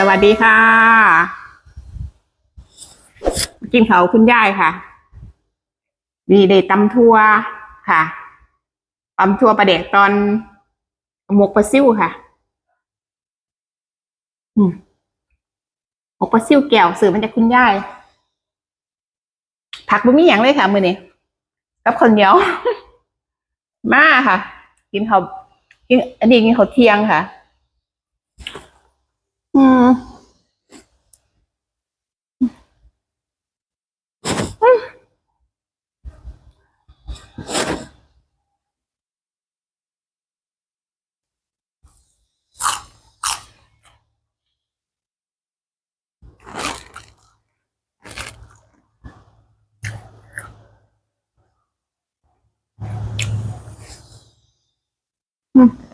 สวัสดีค่ะ กินเขาคุณยายค่ะ มีเดตำทัวค่ะตำทัวประเด็กตอนหมกปลาซิ่วค่ะอืมหมกปลาซิ่วแก้วสื่อมันจากคุณยาย ผักบุ้มีอย่างเลยค่ะมือนี้กับคนเดียว มาค่ะ กินเขากินอันนี้กินเขาเที่ยงค่ะ อืม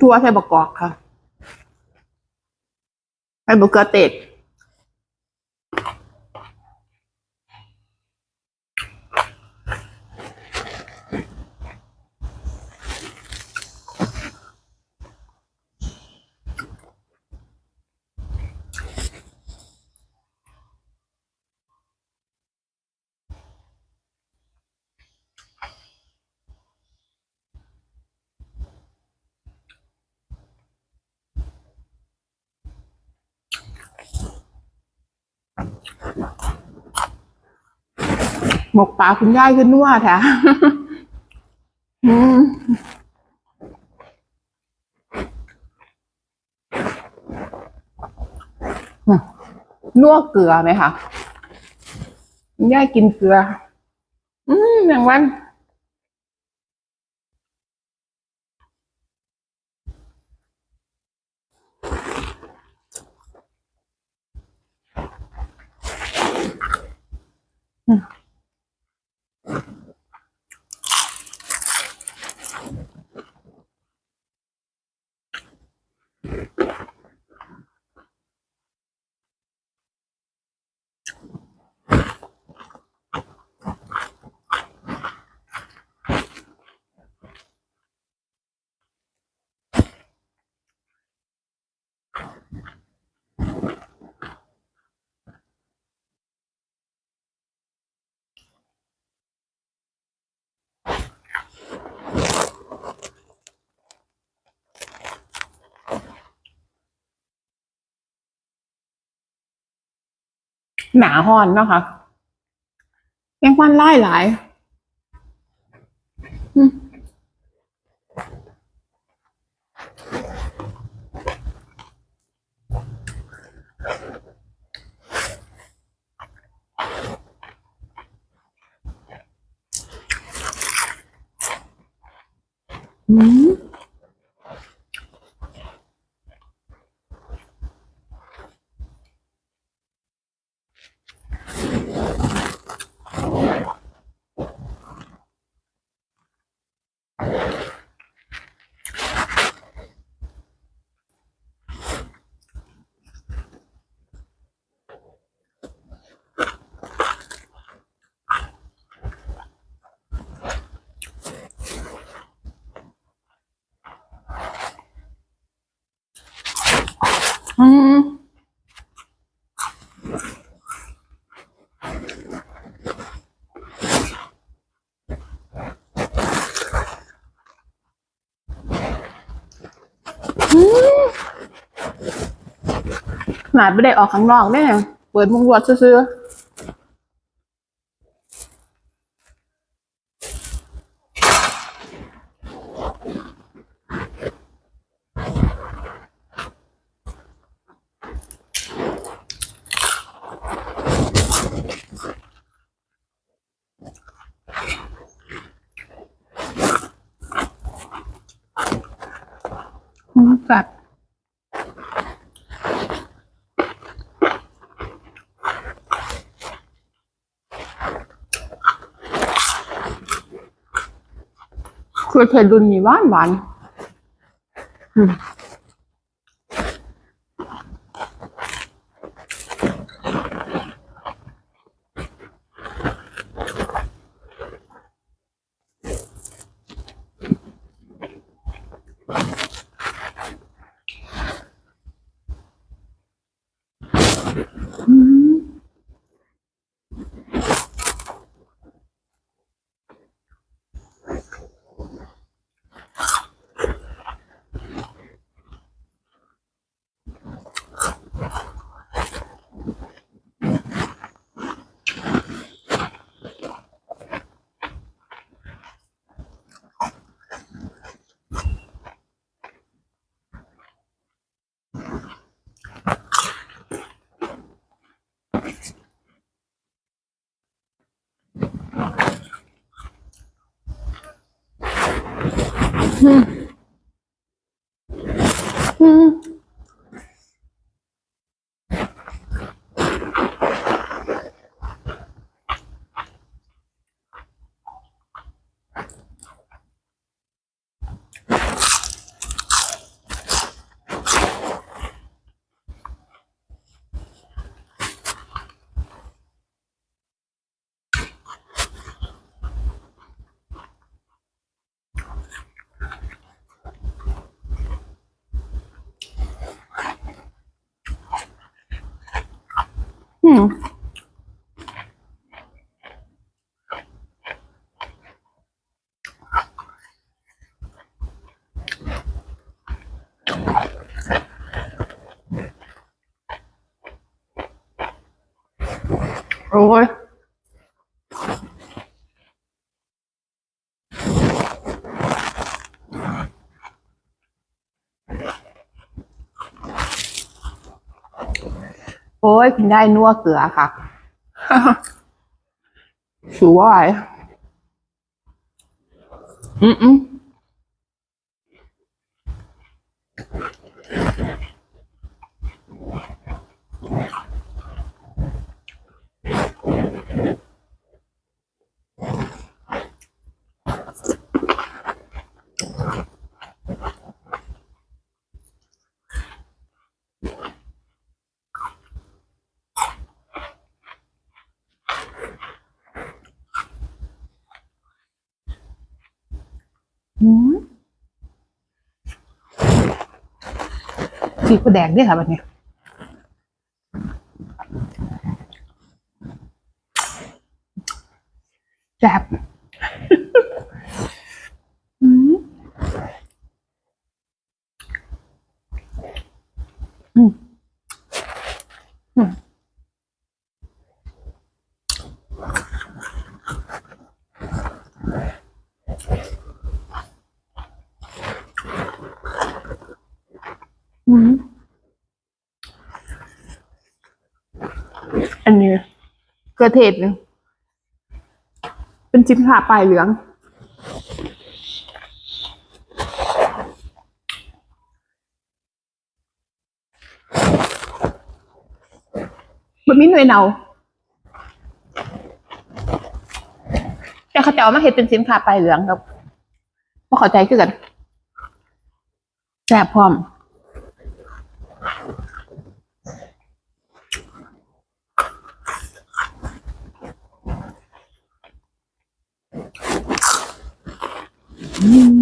ทั่วใส่บะกอกค่ะใส่บะเกอร์เตก หมกปลาคุณยายขึ้นนัวแท้อืมนัวเกลือไหมคะคุณยายกินเกลือ อืมอย่างวัน หนาหอนเนาะคะแมงวันไล่หลายอืม อืมอืมขนาดไม่ได้ออกข้างนอกเนี่ยเปิดมุงรวดซื้อๆอืมกัด คือเผ็ดดุนมีหวานหวานอืม อืม อืมโอ้ย โอ้ยคุณได้นัวเกลือค่ะสวยอืมอืม สีกระแดงด้วยค่ะแบบนี้แซ่บ อืมอืมอืมอืม อันนี้เกลือเทศเนี่ยเป็นชิ้นผ่าปลายเหลือง มันมีหน่วยเนาแต่เขาจะเอามาเห็ดเป็นสินค้าปลายเหลืองครับเพราะเข้าใจคือกันแซ่บพร้อม อืม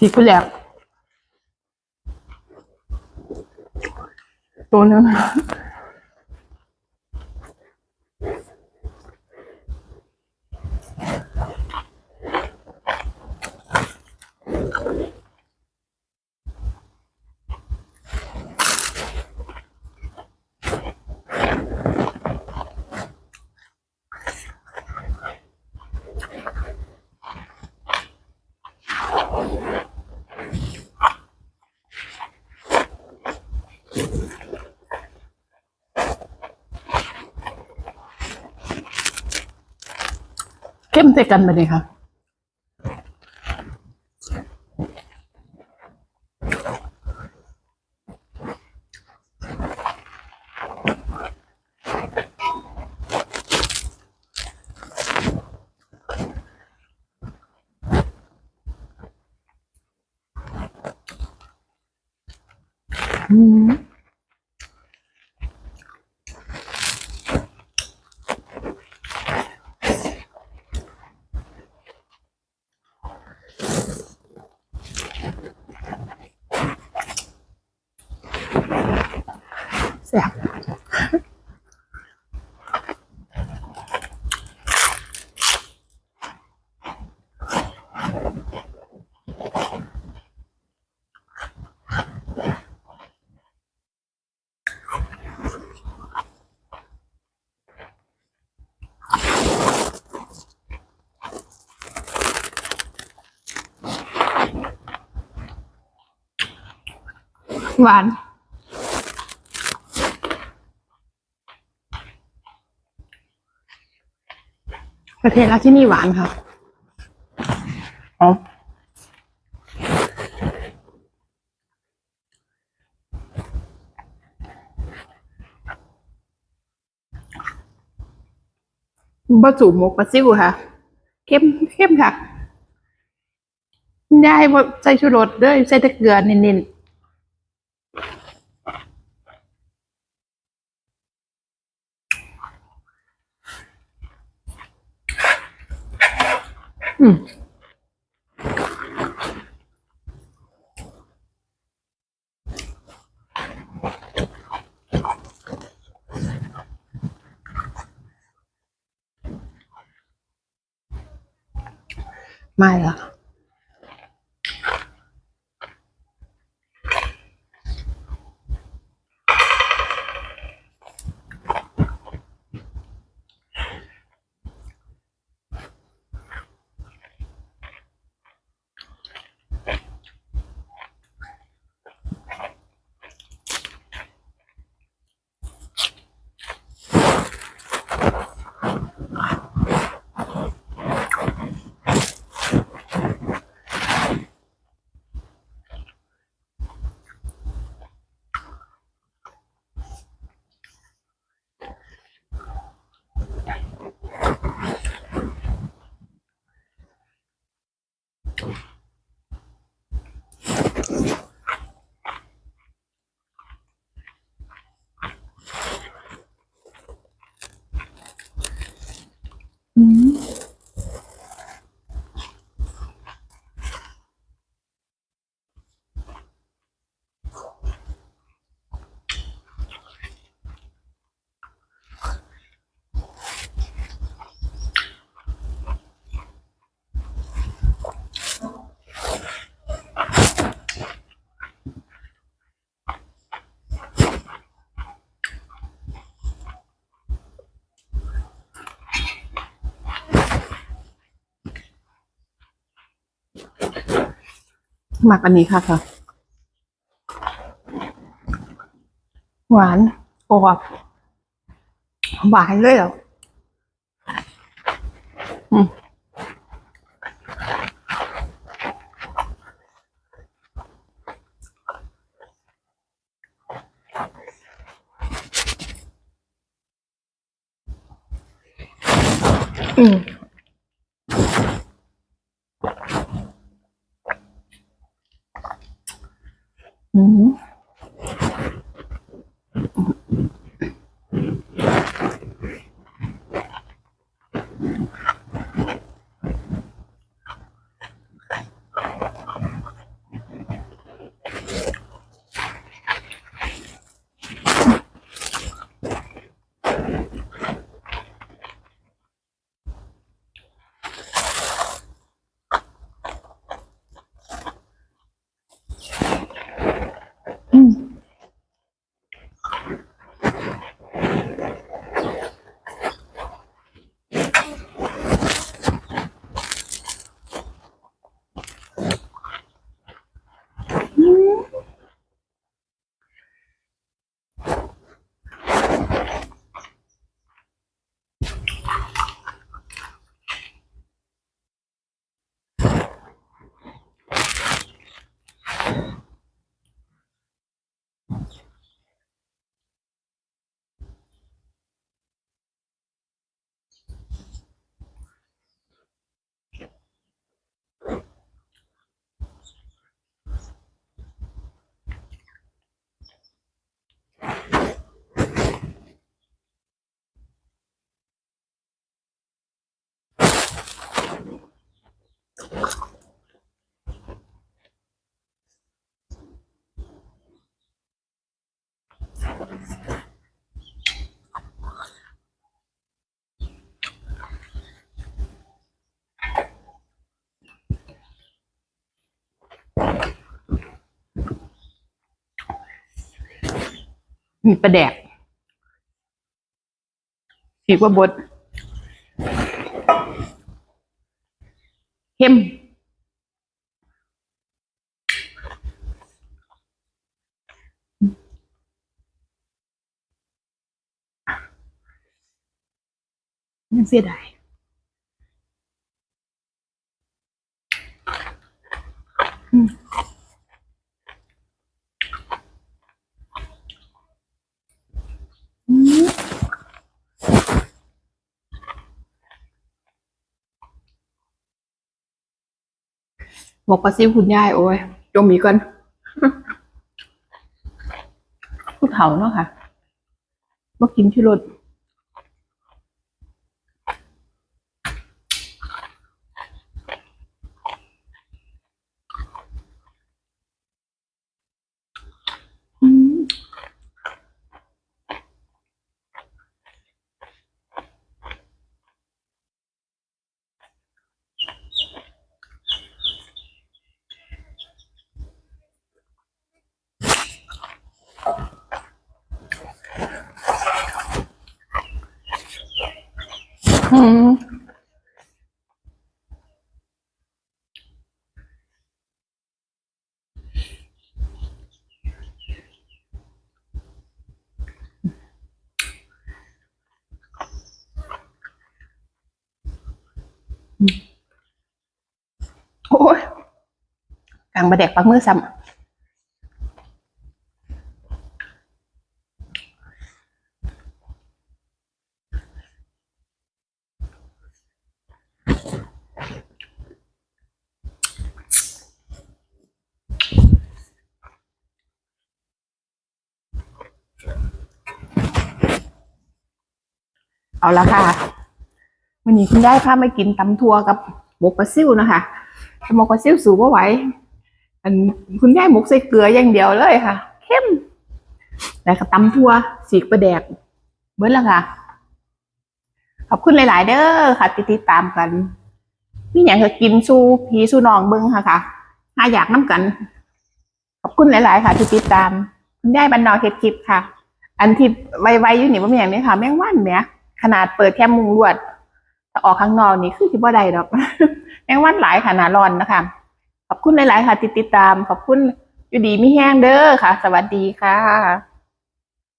สีกุ แล เข้มใส่กันไปเลยค่ะ แซ่บ หวาน ประเทศละที่นี่หวานค่ะอ๋อบะจูหมกปลาซิวค่ะ เข้มเข้มค่ะยายบ่ใส่ชูรสเด้วยใส่แต่เกลือเน้นๆ อืมไหมักอันนี้ค่ะค่ะ หวานกรอบหวานเลยเหรออืมอืม อื มีประแดกฉีกว่าบดเข้มยังเสียดายอืมอืม บอกปลาซิวคุณยายโอ้ยจมอีกก่อนผู้เฒ่าเนาะค่ะมากินที่รถ อืมอืม โอ้ยกลางบะแดกปักมือซ้ำเอาละค่ะ วันนี้คุณยายพามากินตำทัวกับหมกปลาซิวนะคะแต่หมกปลาซิวสูบว่าไหวอันคุณยายหมกใส่เกลืออย่างเดียวเลยค่ะ เข้มแล้วก็ตำทัวสีกประแดกเบิ้ลละค่ะ ขอบคุณหลาย ๆ เด้อค่ะ ติดติดตามกันมีอย่างก็กินสู้พีสู้นองเบิ้งค่ะค่ะหาอยากน้ำกัน ขอบคุณหลาย ๆ ค่ะ ที่ติดตาม คุณยายบรรณอเฮ็ดคลิปค่ะ อันที่ไวๆอยู่นี่ว่ามีอย่างนี้ค่ะ แม่งวันเนี่ยขนาดเปิดแค่มุงลวด ถ้าออกข้างนอกนี่คือที่บ่ได้ดอกแมงวันหลายค่ะหนาร้อนนะคะ ขอบคุณหลาย ๆ ค่ะติดติดตาม ขอบคุณอยู่ดีไม่แห้งเด้อค่ะ สวัสดีค่ะ